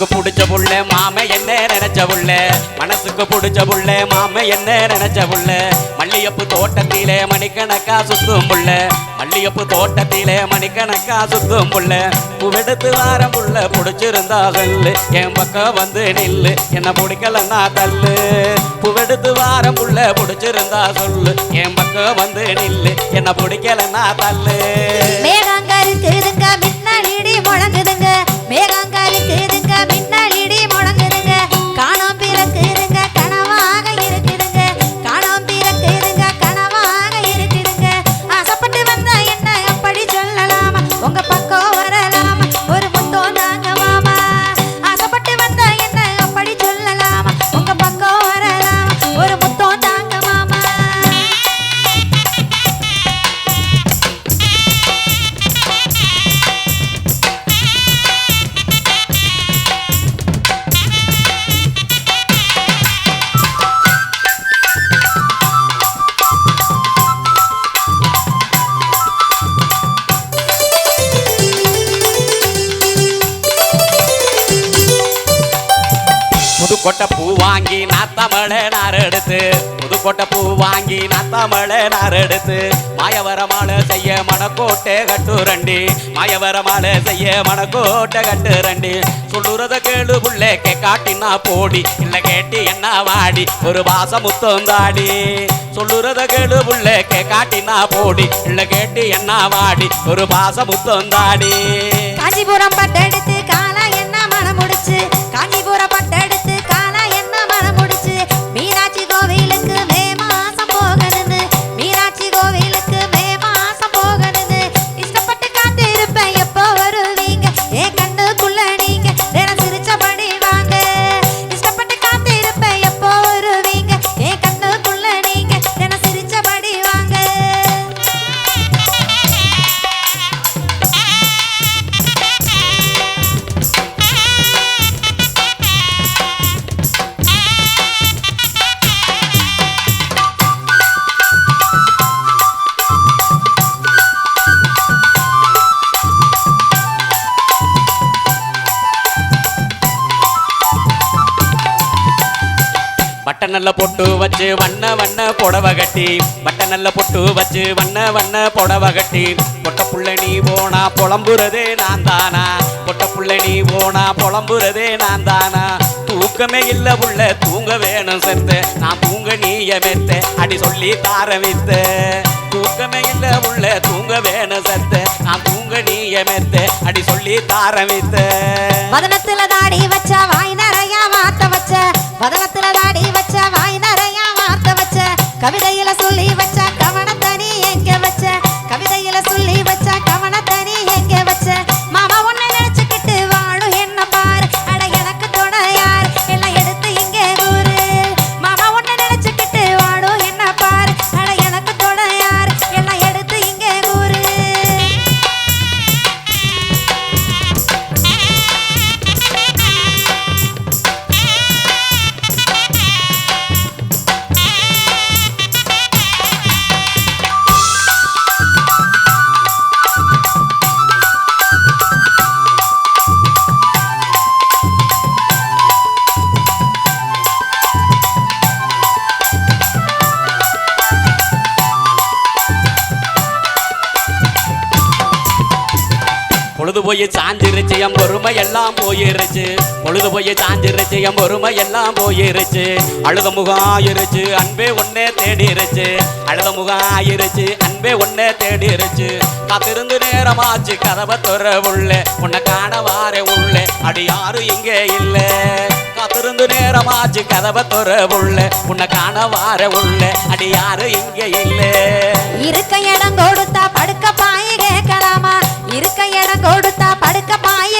மனசுக்கு பிடிச்ச புள்ள மாம என்ன நினைச்ச புள்ள? மனசுக்கு பிடிச்ச புள்ள மாம என்ன நினைச்ச புள்ள? மல்லியப்பு தோட்டத்திலே மணிக்கணக்கா சுத்தும் புள்ள. மல்லியப்பு தோட்டத்திலே மணிக்கணக்கா சுத்தும் புள்ள. புவெடுத்து வாரம் புள்ள பிடிச்சிருந்தா சொல்லு. என் பக்கம் வந்து நில்லு. என்ன பிடிக்கலன்னா தள்ளு. புவெடுத்து வாரம் புள்ள பிடிச்சிருந்தா சொல்லு. என் பக்கம் வந்து நில்லு. என்ன பிடிக்கலன்னா தள்ளு. புதுக்கோட்டை பூ வாங்கி நாத்தமழை நார் புதுக்கோட்டை பூ வாங்கி நாத்தமழை நார் எடுத்து செய்ய மணக்கோட்டை கட்டுரண்டி. மாயவர செய்ய மணக்கோட்டை கட்டுரண்டி. சொல்லுறத கேளு புள்ளே கே காட்டினா போடி. இல்லை கேட்டி என்ன வாடி ஒரு வாச முத்தந்தாடி சொல்லுறத கேளு புள்ளே கே காட்டினா போடி. இல்லை கேட்டி என்ன வாடி ஒரு பாச முத்தந்தாடி காஞ்சிபுரம் பட்டெடுத்து காலா என்ன மனம் முடிச்சு. பட்டனல்ல பொட்டு வச்சு வண்ண வண்ண புடவை கட்டி. பட்டனல்ல பொட்டு வச்சு வண்ண வண்ண புடவை கட்டி. பொட்ட புள்ள நீ போனா புலம்புறதே நான் தானா? பொட்ட புள்ள நீ போனா புலம்புறதே நான் தானா? தூக்கமே இல்ல புள்ள தூங்க வேணும் செத்த. நான் தூங்க நீய மெத்த. அடி சொல்லி தாரவித்த தூக்கமே இல்ல உள்ள தூங்க வேணும் செத்த. நான் தூங்க நீய மெத்த. அடி சொல்லி தாரவித்த வதனத்துல தாடி வச்ச வாய் வச்ச போய் சாஞ்சிருச்சு என் பொறுமை எல்லாம் போயிருச்சு. பொழுது போய் சாஞ்சிருச்சு என் பொறுமை எல்லாம் போயிருச்சு. அழுத முகம் ஆயிருச்சு அன்பே ஒன்னே தேடிருச்சு. அழுத முகம் ஆயிருச்சு அன்பே ஒன்னே தேடிருச்சு. காத்திருந்து நேரமாச்சு கதவை துற உள்ளே. உன்னை காண வார உள்ள. அடி யாரும் இங்கே இல்ல. காத்திருந்து நேரமாச்சு கதவை துற உள்ளே. உன்னை காண வார உள்ள. அடி யாரும் இங்கே இல்லை. இருக்க இடம் கொடுத்தா படுக்க பாய கேட்கலாமா? இருக்க இடம் கொடுத்தா படுக்க பாய